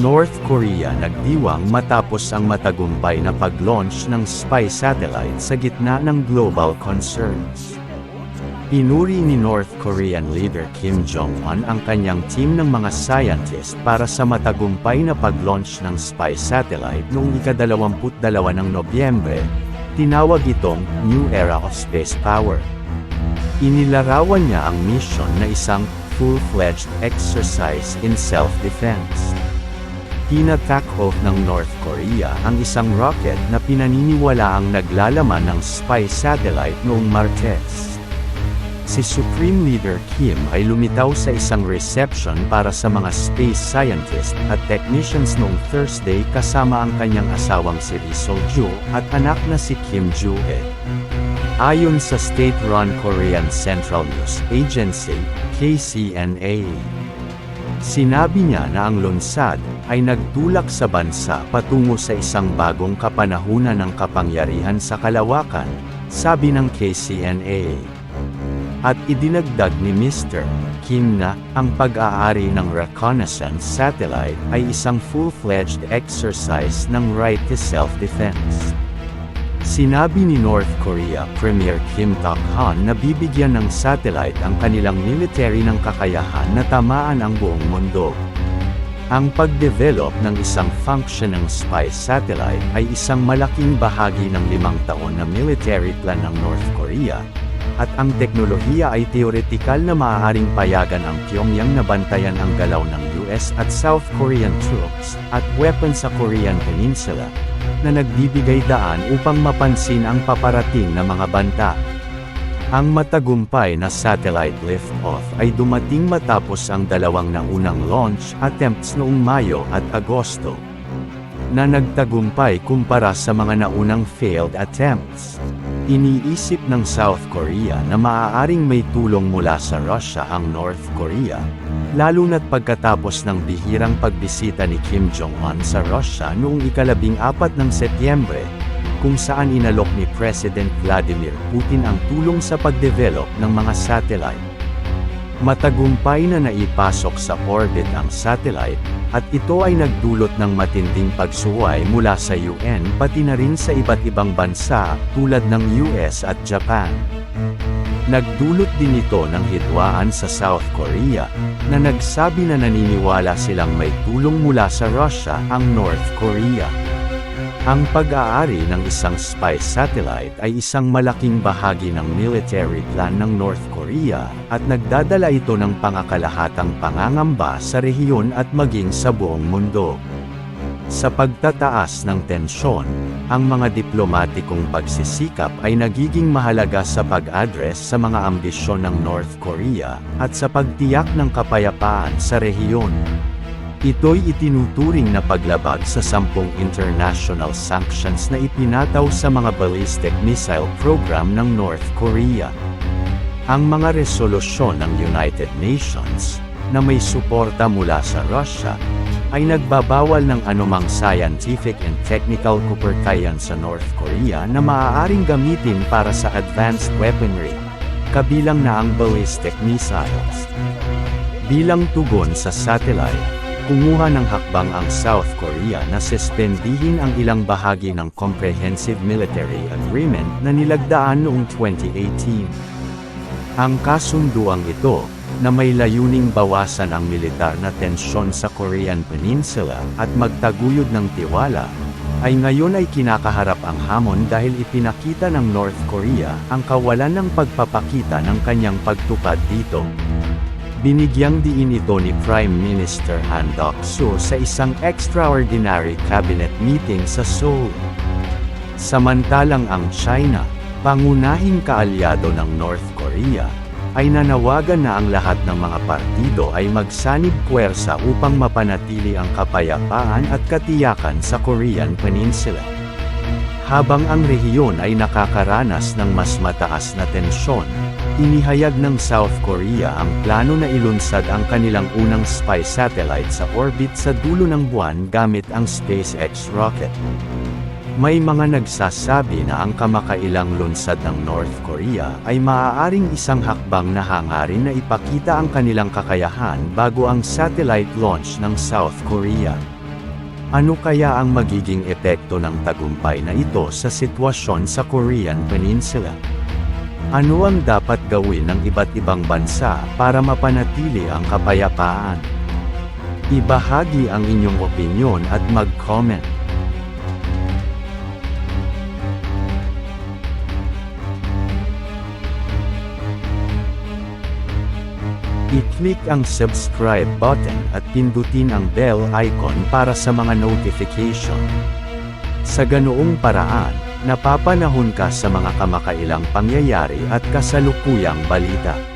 North Korea nagdiwang matapos ang matagumpay na pag-launch ng spy satellite sa gitna ng global concerns. Pinuri ni North Korean leader Kim Jong-un ang kanyang team ng mga scientist para sa matagumpay na pag-launch ng spy satellite noong ika-22 ng Nobyembre. Tinawag itong New Era of Space Power. Inilarawan niya ang mission na isang full-fledged exercise in self-defense. Tinatak off ng North Korea ang isang rocket na pinaniniwala ang naglalaman ng spy satellite noong Martes. Si Supreme Leader Kim ay lumitaw sa isang reception para sa mga space scientists at technicians noong Thursday kasama ang kanyang asawang si Lee Sol-ju at anak na si Kim Joo-e. Ayon sa state-run Korean Central News Agency, KCNA. Sinabi niya na ang lunsad ay nagtulak sa bansa patungo sa isang bagong kapanahunan ng kapangyarihan sa kalawakan, sabi ng KCNA. At idinagdag ni Mr. Kim na, ang pag-aari ng reconnaissance satellite ay isang full-fledged exercise ng right to self-defense. Sinabi ni North Korea Premier Kim Tak-han na bibigyan ng satellite ang kanilang military ng kakayahan na tamaan ang buong mundo. Ang pagdevelop ng isang functioning spy satellite ay isang malaking bahagi ng limang taon na military plan ng North Korea, at ang teknolohiya ay teoretikal na maaaring payagan ang Pyongyang na bantayan ang galaw ng US at South Korean troops, at weapons sa Korean Peninsula, na nagbibigay daan upang mapansin ang paparating na mga banta. Ang matagumpay na satellite lift-off ay dumating matapos ang dalawang naunang launch attempts noong Mayo at Agosto, na nagtagumpay kumpara sa mga naunang failed attempts. Iniisip ng South Korea na maaaring may tulong mula sa Russia ang North Korea, lalo na't pagkatapos ng bihirang pagbisita ni Kim Jong-un sa Russia noong ikalabing apat ng Setyembre, kung saan inalok ni President Vladimir Putin ang tulong sa pagdevelop ng mga satellite. Matagumpay na naipasok sa orbit ang satellite, at ito ay nagdulot ng matinding pagsuway mula sa UN pati na rin sa iba't ibang bansa, tulad ng US at Japan. Nagdulot din ito ng hidwaan sa South Korea, na nagsabi na naniniwala silang may tulong mula sa Russia ang North Korea. Ang pag-aari ng isang spy satellite ay isang malaking bahagi ng military plan ng North Korea, at nagdadala ito ng pangakalahatang pangangamba sa rehiyon at maging sa buong mundo. Sa pagtataas ng tensyon, ang mga diplomatikong pagsisikap ay nagiging mahalaga sa pag-address sa mga ambisyon ng North Korea, at sa pagtiyak ng kapayapaan sa rehiyon. Ito'y itinuturing na paglabag sa sampung international sanctions na ipinataw sa mga ballistic missile program ng North Korea. Ang mga resolusyon ng United Nations, na may suporta mula sa Russia, ay nagbabawal ng anumang scientific and technical kupertayan sa North Korea na maaaring gamitin para sa advanced weaponry, kabilang na ang ballistic missiles. Bilang tugon sa satellite, kumuha ng hakbang ang South Korea na suspendihin ang ilang bahagi ng Comprehensive Military Agreement na nilagdaan noong 2018. Ang kasunduang ito, na may layuning bawasan ang militar na tensyon sa Korean Peninsula at magtaguyod ng tiwala, ay ngayon ay kinakaharap ang hamon dahil ipinakita ng North Korea ang kawalan ng pagpapakita ng kanyang pagtupad dito. Binigyang diin ito ni Prime Minister Han Duck-soo sa isang extraordinary cabinet meeting sa Seoul. Samantalang ang China, pangunahing kaalyado ng North Korea, ay nanawagan na ang lahat ng mga partido ay magsanib puwersa upang mapanatili ang kapayapaan at katiyakan sa Korean Peninsula. Habang ang rehiyon ay nakakaranas ng mas mataas na tensyon, inihayag ng South Korea ang plano na ilunsad ang kanilang unang spy satellite sa orbit sa dulo ng buwan gamit ang SpaceX rocket. May mga nagsasabi na ang kamakailang lunsad ng North Korea ay maaaring isang hakbang na hangarin na ipakita ang kanilang kakayahan bago ang satellite launch ng South Korea. Ano kaya ang magiging epekto ng tagumpay na ito sa sitwasyon sa Korean Peninsula? Ano ang dapat gawin ng iba't ibang bansa para mapanatili ang kapayapaan? Ibahagi ang inyong opinyon at mag-comment. I-click ang subscribe button at pindutin ang bell icon para sa mga notification. Sa ganoong paraan, napapanahon ka sa mga kamakailang pangyayari at kasalukuyang balita.